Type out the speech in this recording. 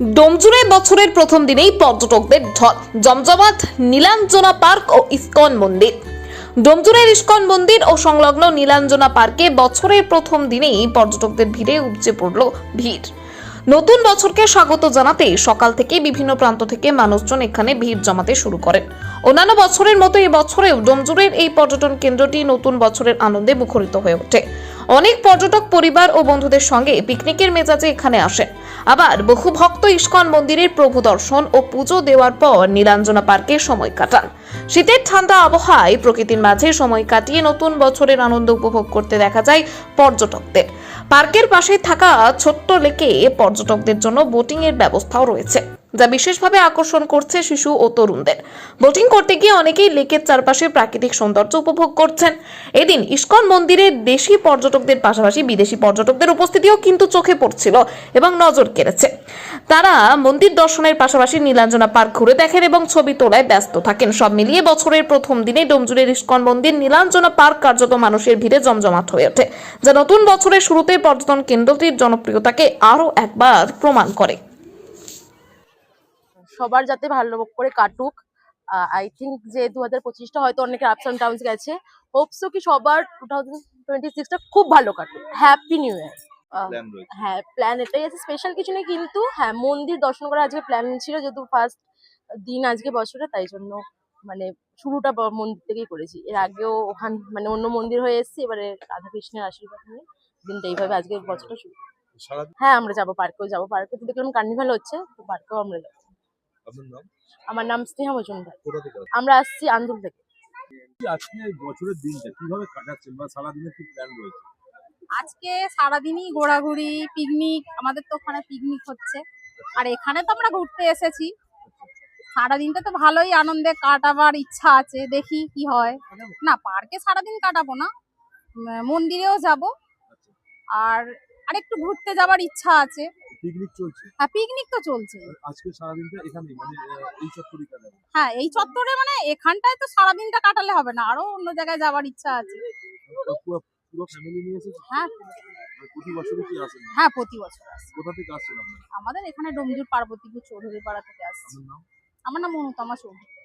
ডোমজুড়ে বছরের প্রথম দিনেই পর্যটকদের ঢল, জমজমাট, নীলাঞ্জনা পার্ক ও ইস্কন মন্দির। ডোমজুড়ের ইস্কন মন্দির ও সংলগ্ন নীলাঞ্জনা পার্কে বছরের প্রথম দিনেই পর্যটকদের ভিড়ে উপচে পড়ল ভিড়। নতুন বছরকে স্বাগত জানাতে সকাল থেকে বিভিন্ন প্রান্ত থেকে মানুষজন এখানে ভিড় জমাতে শুরু করেন। অন্যান্য বছরের মতো এই বছরেও ডোমজুড়ের এই পর্যটন কেন্দ্রটি নতুন বছরের আনন্দে মুখরিত হয়ে ওঠে। অনেক পর্যটক পরিবার ও বন্ধুদের সঙ্গে পিকনিকের মেজাজে এখানে আসেন আবার বহু ভক্ত ইস্কন মন্দিরের প্রভু দর্শন ও পুজো দেওয়ার পর নীলাঞ্জনা পার্কে সময় কাটান। শীতের ঠান্ডা আবহাওয়ায় প্রকৃতির মাঝে সময় কাটিয়ে নতুন বছরের আনন্দ উপভোগ করতে দেখা যায় পর্যটকদের। পার্কের পাশে থাকা ছোট্ট লেকে পর্যটকদের জন্য বোটিং এর ব্যবস্থাও রয়েছে। যা বিশেষভাবে আকর্ষণ করছে শিশু ও তরুণদের। বোটিং করতে গিয়ে অনেকেই লেকের চারপাশে প্রাকৃতিক সৌন্দর্য উপভোগ করছেন। এদিন ইস্কন মন্দিরে দেশি পর্যটকদের পাশাপাশি বিদেশি পর্যটকদের উপস্থিতিও কিন্তু চোখে পড়ছিল এবং নজর কেড়েছে। তারা মন্দির দর্শনের পাশাপাশি নীলাঞ্জনা পার্ক ঘুরে দেখেন এবং ছবি তোলায় ব্যস্ত থাকেন। সব মিলিয়ে বছরের প্রথম দিনে ডোমজুড়ের ইস্কন মন্দির নীলাঞ্জনা পার্ক কার্যত মানুষের ভিড়ে জমজমাট হয়ে ওঠে। যা নতুন বছরের শুরুতে পর্যটন কেন্দ্রটির জনপ্রিয়তাকে আরও একবার প্রমাণ করে। সবার যাতে ভালো করে কাটুক। আই থিঙ্ক যে দু হাজার পঁচিশটা হয়তো অনেকের আপস অ্যান্ড ডাউনস গেছে। হোপসও কি সবার টু থাউজেন্ড টোয়েন্টি সিক্সটা খুব ভালো কাটুক। হ্যাপি নিউ ইয়ার হ্যাঁ প্ল্যান এটাই আছে। স্পেশাল কিছু নেই কিন্তু হ্যাঁ মন্দির দর্শন করার আজকে প্ল্যান ছিল যেহেতু ফার্স্ট দিন আজকে বছরে তাই জন্য মানে শুরুটা মন্দির থেকেই করেছি। এর আগেও ওখান মানে অন্য মন্দির হয়ে এসেছি এবারে রাধাকৃষ্ণের আশীর্বাদ নিয়ে দিনটা এইভাবে আজকে বছরটা শুরু। হ্যাঁ আমরা যাব পার্কেও যাব। পার্কে তো দেখলাম কার্নিভাল হচ্ছে তো পার্কেও আমরা যাব। আপনার নাম? আমার নাম স্নেহা মজুমদার। কোথা থেকে আমরা আসছি আন্দুল থেকে। আজকে বছরের দিনটা কীভাবে কাটাচ্ছেন বা সারাদিনের কি প্ল্যান রয়েছে? আজকে সারাদিনই ঘোরাঘুরি পিকনিক আমাদের তো ওখানে পিকনিক হচ্ছে। আর এখানে তো আমরা ঘুরতে এসেছি। সারাদিনটা তো ভালোই আনন্দে কাটাবার ইচ্ছা আছে দেখি কি হয়। না পার্কে সারাদিন কাটাবো না। মন্দিরেও যাব। আর আরেকটু ঘুরতে যাবার ইচ্ছা আছে। পিকনিক চলছে। হ্যাঁ পিকনিক তো চলছে। আজকে সারাদিনটা এখানে মানে এই চত্বরই কাটাবে। হ্যাঁ এই চত্বরে মানে এখানটায় তো সারাদিনটা কাটালে হবে না আরও অন্য জায়গায় যাবার ইচ্ছা আছে। পুরো পুরো ফ্যামিলি নিয়ে এসেছে? হ্যাঁ। প্রতি বছরই কি আসেন? হ্যাঁ প্রতি বছর আসে। কোথা থেকে আসছেন আপনারা? আমাদের এখানে ডোমজুর পার্বতীপুর চৌধুরী পাড়া থেকে আসছে। আমার নাম অনুতমা চৌধুরী।